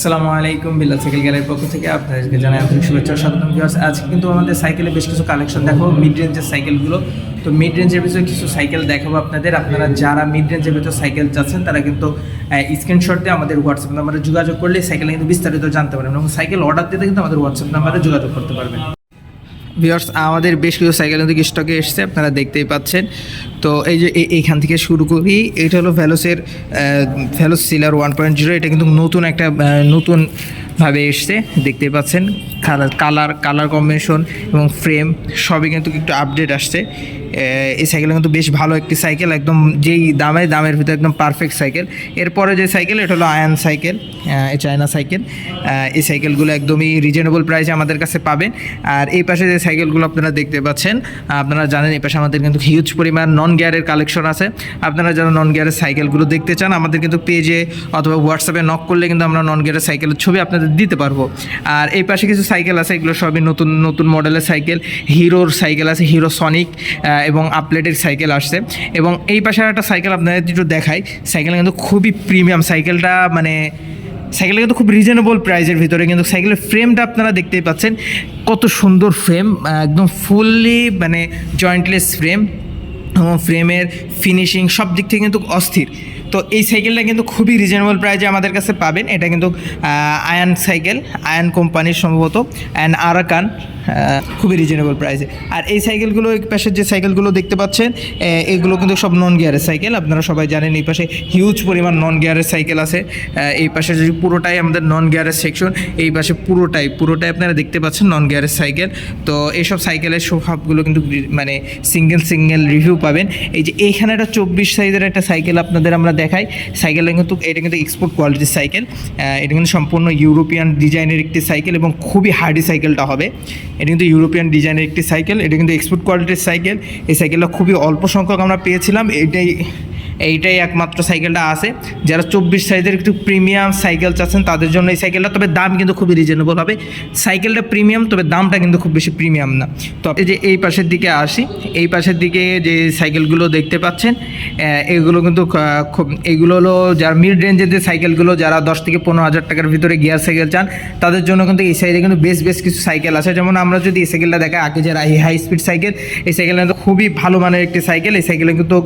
আসসালামু আলাইকুম বিল্লা সাইকেল গ্যালারির পক্ষ থেকে আপনাদেরকে জানাই আন্তরিক শুভেচ্ছা স্বাগতম ভিউয়ার্স আজকে কিন্তু আমাদের সাইকেলে বেশ কিছু কালেকশন দেখাবো মিড রেঞ্জের সাইকেলগুলো। তো মিড রেঞ্জের ভিতরে কিছু সাইকেল দেখাবো আপনাদের। আপনারা যারা মিড রেঞ্জের ভিতরে সাইকেল চাচ্ছেন, তারা কিন্তু স্ক্রিনশট দিয়ে আমাদের হোয়াটসঅ্যাপ নাম্বারে যোগাযোগ করলে সাইকেলে কিন্তু বিস্তারিত জানতে পারবেন এবং সাইকেল অর্ডার দিতে কিন্তু আমাদের হোয়াটসঅ্যাপ নাম্বারে যোগাযোগ করতে পারবেন। ভিওর্স আমাদের বেশ কিছু সাইকেল কিন্তু স্টকে এসছে আপনারা দেখতেই পাচ্ছেন। তো এই যে এইখান থেকে শুরু করি এটা হলো ভ্যালোসের ভ্যালোস সিলার ওয়ান পয়েন্ট জিরো এটা কিন্তু নতুন একটা আহ, নতুনভাবে এসছে, দেখতে পাচ্ছেন কালার কালার কম্বিনেশন এবং ফ্রেম সবই কিন্তু একটু আপডেট আসছে। এই সাইকেল কিন্তু বেশ ভালো একটি সাইকেল একদম যেই দামে, দামের ভিতরে একদম পারফেক্ট সাইকেল এরপরে যে সাইকেল এটা হলো আয়ান সাইকেল চায়না সাইকেল এই সাইকেলগুলো একদমই রিজনেবল প্রাইসে আমাদের কাছে পাবেন। আর এই পাশে যে সাইকেলগুলো আপনারা দেখতে পাচ্ছেন, আপনারা জানেন এই পাশে আমাদের কিন্তু হিউজ পরিমাণ নন গিয়ারের কালেকশন আছে। আপনারা যারা নন গিয়ারের সাইকেলগুলো দেখতে চান, আমাদের কিন্তু পেজে অথবা হোয়াটসঅ্যাপে নক করলে কিন্তু আমরা নন গিয়ারের সাইকেলের ছবি আপনাদের দিতে পারব। আর এই পাশে কিছু সাইকেল আছে, এগুলো সবই নতুন নতুন মডেলের সাইকেল। হিরোর সাইকেল আছে, হিরো সনিক এবং আপলেটের সাইকেল আসছে। এবং এই পাশে একটা সাইকেল আপনাদের একটু দেখাই। সাইকেল কিন্তু খুবই প্রিমিয়াম। সাইকেলটা মানে সাইকেলটা কিন্তু খুব রিজনেবল প্রাইসের ভিতরে। কিন্তু সাইকেলের ফ্রেমটা আপনারা দেখতেই পাচ্ছেন। কত সুন্দর ফ্রেম একদম ফুললি মানে জয়েন্টলেস ফ্রেম ফ্রেমের ফিনিশিং সব দিক থেকে কিন্তু অস্থির। তো এই সাইকেলটা কিন্তু খুবই রিজনেবল প্রাইজে আমাদের কাছে পাবেন। এটা কিন্তু আয়ান সাইকেল আয়ান কোম্পানির সম্ভবত অ্যান্ড আরাকান খুবই রিজনেবল প্রাইসে আর এই সাইকেলগুলো, এই পাশের যে সাইকেলগুলো দেখতে পাচ্ছেন এগুলো কিন্তু সব নন গিয়ারের সাইকেল। আপনারা সবাই জানেন, এই পাশে হিউজ পরিমাণ নন গিয়ারের সাইকেল আছে। এই পাশে যদি পুরোটাই আমাদের নন গিয়ারের সেকশন এই পাশে পুরোটাই পুরোটাই আপনারা দেখতে পাচ্ছেন নন গিয়ারের সাইকেল। তো এইসব সাইকেলের সবগুলো কিন্তু মানে সিঙ্গেল সিঙ্গেল রিভিউ পাবেন। এই যে এইখানে একটা চব্বিশ সাইজের একটা সাইকেল আপনাদের আমরা দেখাই। সাইকেলটা কিন্তু, এটা কিন্তু এক্সপোর্ট কোয়ালিটির সাইকেল এটা কিন্তু সম্পূর্ণ ইউরোপিয়ান ডিজাইনের একটি সাইকেল এবং খুবই হার্ডি সাইকেলটা হবে। এটা কিন্তু ইউরোপিয়ান ডিজাইনের একটি সাইকেল এটা কিন্তু এক্সপোর্ট কোয়ালিটির সাইকেল এই সাইকেলটা খুবই অল্প সংখ্যক আমরা পেয়েছিলাম। এটাই এইটাই একমাত্র সাইকেলটা আছে। যারা চব্বিশ সাইজের একটু প্রিমিয়াম সাইকেল চাচ্ছেন, তাদের জন্য এই সাইকেলটা, তবে দাম কিন্তু খুবই রিজনেবল হবে সাইকেলটা প্রিমিয়াম তবে দামটা কিন্তু খুব বেশি প্রিমিয়াম না। তো এই যে এই পাশের দিকে আসি, এই পাশের দিকে যে সাইকেলগুলো দেখতে পাচ্ছেন এগুলো কিন্তু খুব, এগুলো হলো যারা মিড রেঞ্জের যে সাইকেলগুলো, যারা দশ থেকে পনেরো হাজার টাকার ভিতরে গিয়ার সাইকেল চান, তাদের জন্য কিন্তু এই সাইডে কিন্তু বেশ বেশ কিছু সাইকেল আছে। যেমন আমরা যদি এই সাইকেলটা দেখাই, আগে যে হাই স্পিড সাইকেল, এই সাইকেলটা খুবই ভালো মানের একটি সাইকেল। এই সাইকেলে কিন্তু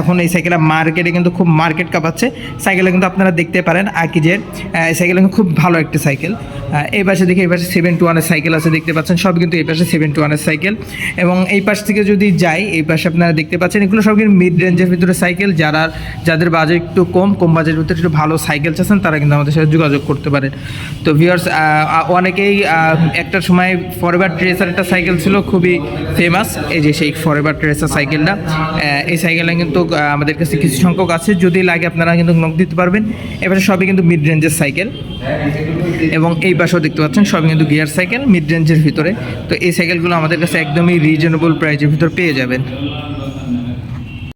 এখন এই সাইকেলটা মার্কেটে কিন্তু খুব মার্কেট কাপাচ্ছে সাইকেলে কিন্তু আপনারা দেখতে পারেন আকিজের। সাইকেল কিন্তু খুব ভালো একটি সাইকেল। এই পাশে দেখে, এই পাশে সেভেন টু ওয়ানের সাইকেল আছে, দেখতে পাচ্ছেন সব কিন্তু এই পাশে সেভেন টু ওয়ানের সাইকেল এবং এই পাশ থেকে যদি যাই, এই পাশে আপনারা দেখতে পাচ্ছেন, এগুলো সব কিন্তু মিড রেঞ্জের ভিতরে সাইকেল যারা, যাদের বাজেট একটু কম কম বাজেটের ভিতরে একটু ভালো সাইকেল চাচ্ছেন তারা কিন্তু আমাদের সাথে যোগাযোগ করতে পারেন তো ভিউয়ার্স অনেকেই একটা সময় ফরএভার ট্রেসার একটা সাইকেল ছিল, খুবই ফেমাস এই যে সেই ফরএভার ট্রেসার সাইকেলটা এই সাইকেলটা কিন্তু আমাদের কাছে কিছু সংখ্যক আছে। যদি লাগে, আপনারা কিন্তু নক দিতে পারবেন। এবারে সবই কিন্তু মিড রেঞ্জের সাইকেল এবং এই পাশেও দেখতে পাচ্ছেন, সবই কিন্তু গিয়ার সাইকেল মিড রেঞ্জের ভিতরে। তো এই সাইকেলগুলো আমাদের কাছে একদমই রিজনেবল প্রাইসের ভিতর পেয়ে যাবেন।